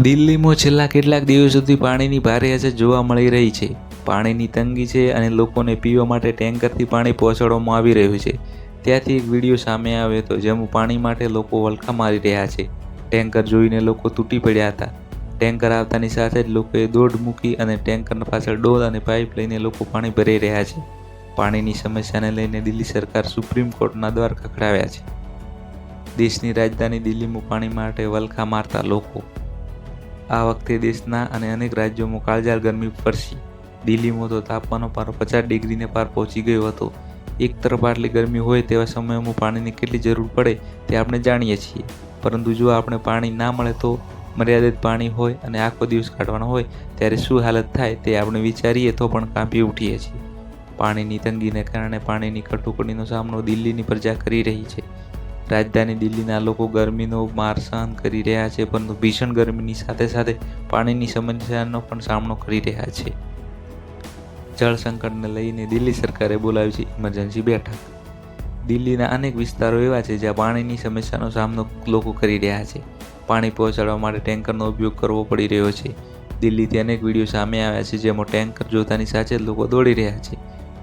દિલ્હીમાં છેલ્લા કેટલાક દિવસ સુધી પાણીની ભારે અછત જોવા મળી રહી છે. પાણીની તંગી છે અને લોકોને પીવા માટે ટેન્કરથી પાણી પહોંચાડવામાં આવી રહ્યું છે. ત્યાંથી એક વીડિયો સામે આવ્યો હતો જેમાં પાણી માટે લોકો વલખા મારી રહ્યા છે. ટેન્કર જોઈને લોકો તૂટી પડ્યા હતા. ટેન્કર આવતાની સાથે જ લોકોએ દોડ મૂકી અને ટેન્કરના પાછળ ડોલ અને પાઇપ લઈને લોકો પાણી ભરી રહ્યા છે. પાણીની સમસ્યાને લઈને દિલ્હી સરકાર સુપ્રીમ કોર્ટના દ્વાર ખખડાવ્યા છે. દેશની રાજધાની દિલ્હીમાં પાણી માટે વલખા મારતા લોકો આ વખતે દેશના અને અનેક રાજ્યોમાં કાળજાળ ગરમી પડશે. દિલ્હીમાં તો તાપમાનનો પારો પચાસ ડિગ્રીને પાર પહોંચી ગયો હતો. એક તરફ આટલી ગરમી હોય તેવા સમયમાં પાણીની કેટલી જરૂર પડે તે આપણે જાણીએ છીએ. પરંતુ જો આપણે પાણી ના મળે તો મર્યાદિત પાણી હોય અને આખો દિવસ કાઢવાનો હોય, ત્યારે શું હાલત થાય તે આપણે વિચારીએ તો પણ કાંપી ઉઠીએ છીએ. પાણીની તંગીને કારણે પાણીની કટોકટીનો સામનો દિલ્હીની પ્રજા કરી રહી છે. રાજધાની દિલ્હીના લોકો ગરમીનો માર સહન કરી રહ્યા છે, પરંતુ ભીષણ ગરમીની સાથે સાથે પાણીની સમસ્યાનો પણ સામનો કરી રહ્યા છે. જળ સંકટને લઈને દિલ્હી સરકારે બોલાવી છે ઇમરજન્સી બેઠક. દિલ્હીના અનેક વિસ્તારો એવા છે જ્યાં પાણીની સમસ્યાનો સામનો લોકો કરી રહ્યા છે. પાણી પહોંચાડવા માટે ટેન્કરનો ઉપયોગ કરવો પડી રહ્યો છે. દિલ્હીથી અનેક વીડિયો સામે આવ્યા છે જેમાં ટેન્કર જોતાની સાથે જ લોકો દોડી રહ્યા છે.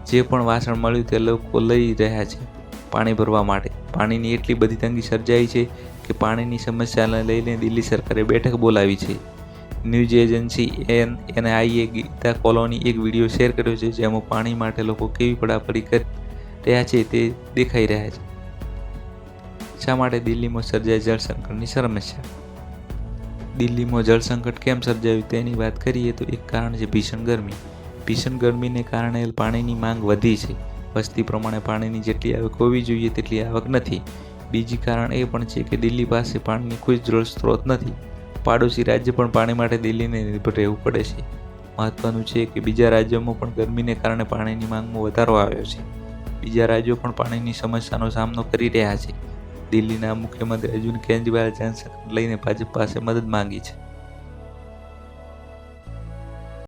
જે પણ વાસણ મળ્યું તે લોકો લઈ રહ્યા છે. પાણી ભરવા માટે. પાણીની એટલી બધી તંગી સર્જાઈ છે કે પાણીની સમસ્યાને લઈને દિલ્હી સરકારે બેઠક બોલાવી છે. News agency N NIA Geeta colony એક વીડિયો શેર કર્યો છે જેમાં પાણી માટે લોકો કેવી પડાપડી કરી રહ્યા છે તે દેખાઈ રહ્યા છે. શા માટે દિલ્હીમાં સર્જાય જળ સંકટની સમસ્યા? દિલ્હીમાં જળ સંકટ કેમ સર્જાયું તેની વાત કરીએ તો એક કારણ છે ભીષણ ગરમી. ભીષણ ગરમીને કારણે પાણીની માંગ વધી છે. વસ્તી પ્રમાણે પાણીની જેટલી આવક હોવી જોઈએ તેટલી આવક નથી. બીજી કારણ એ પણ છે કે દિલ્હી પાસે પાણીની કોઈ જ સ્ત્રોત નથી. પાડોશી રાજ્ય પણ પાણી માટે દિલ્હીને નિર્ભર રહેવું પડે છે. મહત્વનું છે કે બીજા રાજ્યોમાં પણ ગરમીને કારણે પાણીની માંગમાં વધારો આવ્યો છે. બીજા રાજ્યો પણ પાણીની સમસ્યાનો સામનો કરી રહ્યા છે. દિલ્હીના મુખ્યમંત્રી અર્જુન કેજરીવાલ જનસંકટ લઈને ભાજપ પાસે મદદ માંગી છે.